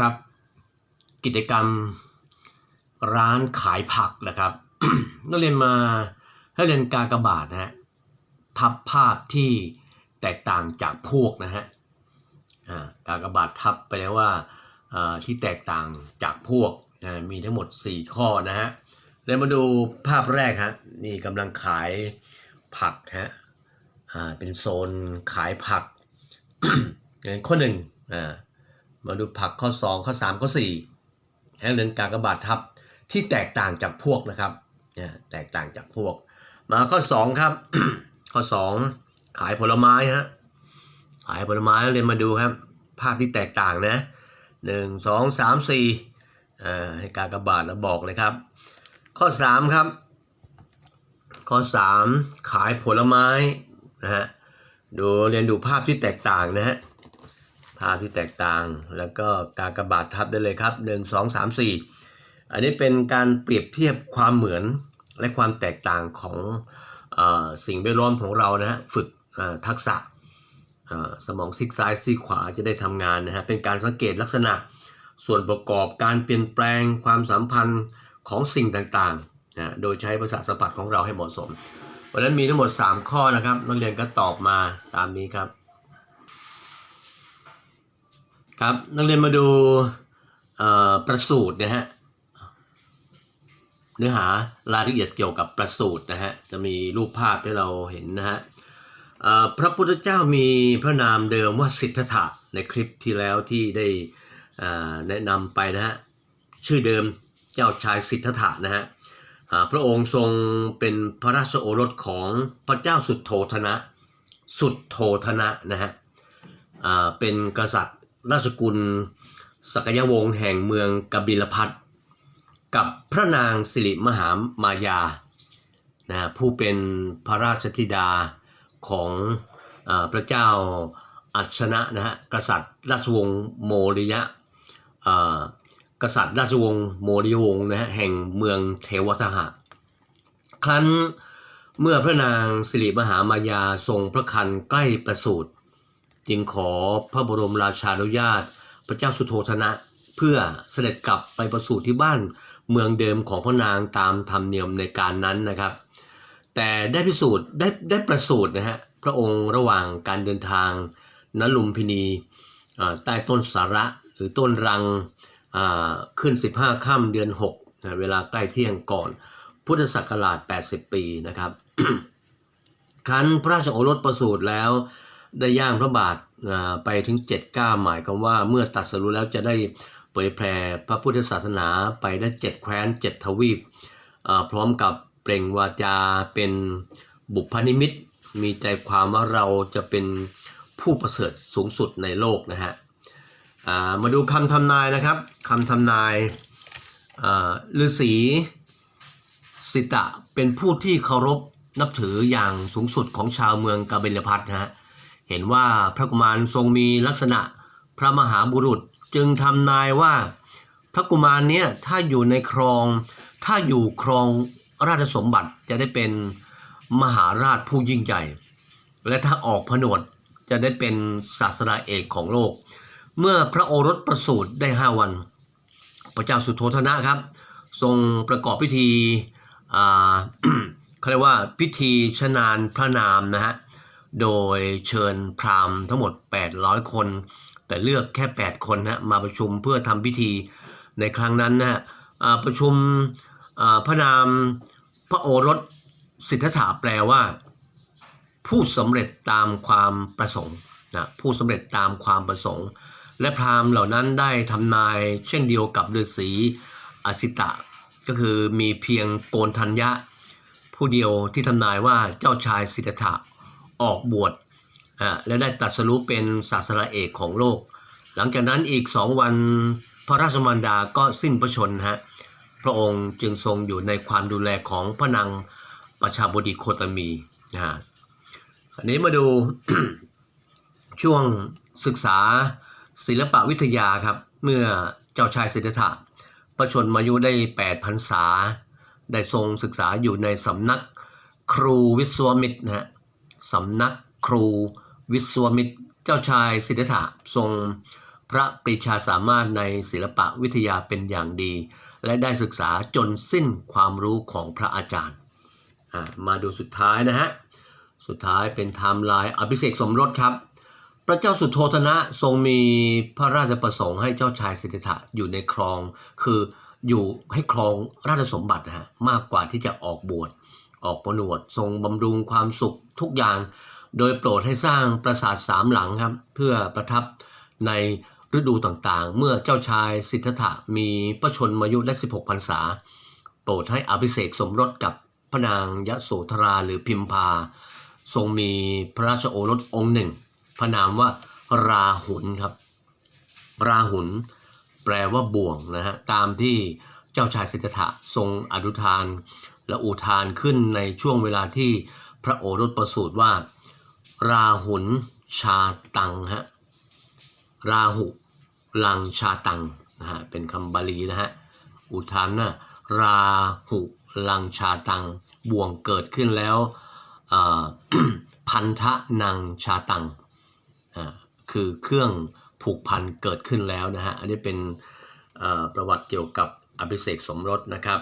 ครับ กิจกรรมร้านขายผักนะครับนักเรียนมาให้เรียนการกระบาดนะฮะทับภาพที่แตกต่างจากพวกนะฮะการกระบาดทับไปแล้วว่าที่แตกต่างจากพวกมีทั้งหมด 4 ข้อนะฮะเรามาดูภาพแรกฮะนี่กำลังขายผักฮะเป็นโซนขายผักข้อหนึ่งอ่า มาดูผักข้อ 2 ข้อ 3 ข้อ4ให้เรียนการกระบาดทับที่แตกต่างจากพวกนะครับเนี่ยแตกต่างจากพวก มาข้อ 2 ครับ ข้อ 2 ขายผลไม้ฮะขายผลไม้เรียนมาดูครับ ภาพที่แตกต่างนะหนึ่งสองสามสี่อ่าให้การกระบาดแล้วบอกเลยครับ ข้อ3ครับ ข้อ3ขายผลไม้นะฮะดูเรียนดูภาพที่แตกต่างนะฮะ ภาพที่แตกต่าง แล้วก็การกระบาดทับได้เลยครับ 1 2 3 4 อันนี้เป็นการเปรียบเทียบความเหมือนและความแตกต่างของอสิ่งแวดล้อมของเรานะฮะฝึกทักษะสมองซีกซ้ายซีกขวาจะได้ทำงานนะฮะเป็นการสังเกตลักษณะส่วนประกอบการเปลี่ยนแปลงความสัมพันธ์ของสิ่งต่างๆนะโดยใช้ประสาสัมผัสของเราให้เหมาะสม วันนั้นมีทั้งหมด 3 ข้อนะครับนักเรียนก็ตอบมาตามนี้ครับ ครับนักเรียนมาดูประสูตรนะฮะเนื้อหารายละเอียดเกี่ยวกับประสูตรนะฮะจะมีรูปภาพให้เราเห็นนะฮะพระพุทธเจ้ามีพระนามเดิมว่าสิทธัตถะในคลิปที่แล้วที่ได้แนะนำไปนะฮะชื่อเดิมเจ้าชายสิทธัตถะนะฮะพระองค์ทรงเป็นพระราชโอรสของพระเจ้าสุดโทธนะ สุดโทธนะนะฮะเป็นกษัตริย์ ราชกุลสักยวงศ์แห่งเมืองกบิลพัทกับพระนางสิริมหามายานะผู้เป็นพระราชธิดาของอพระเจ้าอัชนะนะฮะกษัตริย์ราชวงศ์โมริยะกษัตริย์ราชวงศ์โมริยวงศ์นะฮะแห่งเมืองเทวทหะ ครั้นเมื่อพระนางสิริมหามายาทรงพระคันใกล้ประสูติ จึงขอพระบรมราชานุญาต พระเจ้าสุโธธนะ เพื่อเสด็จกลับไปประสูติที่บ้านเมืองเดิมของพระนางตามธรรมเนียมในการนั้นนะครับ แต่ได้พิสูจน์ได้ได้ประสูตินะฮะพระองค์ระหว่างการเดินทางนลุมพินีใต้ต้นสาระหรือต้นรังขึ้น 15ค่ำเดือน6นะเวลาใกล้เที่ยงก่อน พุทธศักราช 80 ปีนะครับครั้นพระราชโอรสประสูติแล้ว ได้ย่างพระบาทอ่าไปถึง7จ็ดก้าหมายความว่าเมื่อตัดสรู้แล้วจะได้เผยแผ่พระพุทธศาสนาไปได้เจ็ดแคว้นเจ็ดทวีปอ่าพร้อมกับเปล่งวาจาเป็นบุพนิมิต มีใจความว่าเราจะเป็นผู้ประเสริฐสูงสุดในโลกนะฮะอ่ามาดูคำทำนายนะครับคำทำนายอ่าฤาษีสิตะเป็นผู้ที่เคารพนับถืออย่างสูงสุดของชาวเมืองกาเบลพัทนะฮะ เห็นว่าพระกุมารทรงมีลักษณะพระมหาบุรุษจึงทำนายว่า พระกุมารเนี้ยถ้าอยู่ในครอง ถ้าอยู่ครองราชสมบัติจะได้เป็นมหาราชผู้ยิ่งใหญ่ และถ้าออกผนวดจะได้เป็นศาสดาเอกของโลก เมื่อพระโอรสประสูติได้ห้าวัน พระเจ้าสุโธทนะครับ ทรงประกอบพิธีเขาเรียกว่าพิธีชนานพระนามนะฮะ โดยเชิญพราหมณ์ทั้งหมด 800 คน แต่เลือกแค่ 8 คนนะมาประชุมเพื่อทำพิธีในครั้งนั้นนะประชุมพระนามพระโอรสสิทธัตถะแปลว่า ผู้สำเร็จตามความประสงค์นะผู้สำเร็จตามความประสงค์ และพราหมณ์เหล่านั้นได้ทำนายเช่นเดียวกับฤาษีอสิตะ ก็คือมีเพียงโกนทัญญะ ผู้เดียวที่ทำนายว่าเจ้าชายสิทธัตถะ ออกบวชและได้ตรัสรู้เป็นศาสนาเอกของโลก หลังจากนั้นอีกสองวันพระราชมารดาก็สิ้นพระชนฮะพระองค์จึงทรงอยู่ในความดูแลของพระนางประชาบดีโคตมีนะฮะอันนี้มาดูช่วงศึกษาศิลปวิทยาครับ เมื่อเจ้าชายสิทธัตถะประชนมายุได้8พรรษา ได้ทรงศึกษาอยู่ในสำนักครูวิศวมิตรนะฮะ สำนักครูวิศวมิตรเจ้าชายสิทธัตถะทรงพระปรีชาสามารถในศิลปะวิทยาเป็นอย่างดี และได้ศึกษาจนสิ้นความรู้ของพระอาจารย์ มาดูสุดท้ายนะฮะ สุดท้ายเป็นไทม์ไลน์อภิเษกสมรสครับ พระเจ้าสุโธทนะทรงมีพระราชประสงค์ให้เจ้าชายสิทธัตถะอยู่ในครอง คืออยู่ให้ครองราชสมบัตินะฮะมากกว่าที่จะออกบวช ออกประนวด ทรงบำรุงความสุขทุกอย่าง โดยโปรดให้สร้างปราสาทสามหลังครับ เพื่อประทับในฤดูต่างๆ เมื่อเจ้าชายสิทธัตถะมีพระชนมายุได้ 16พรรษา โปรดให้อภิเษกสมรสกับพระนางยโสธราหรือพิมพา ทรงมีพระราชโอรสองค์หนึ่ง พระนามว่าราหุลครับ ราหุลแปลว่าบ่วงนะฮะตามที่เจ้าชายสิทธัตถะทรงอดุทาน และอุทานขึ้นในช่วงเวลาที่พระโอรสประสูติว่า ราหุลชาตังฮะราหุลังชาตังนะฮะเป็นคำบาลีนะฮะอุทานนะราหุลังชาตังบ่วงเกิดขึ้นแล้วพันธะนังชาตังคือเครื่องผูกพันเกิดขึ้นแล้วนะฮะอันนี้เป็นประวัติเกี่ยวกับอภิเษกสมรสนะครับ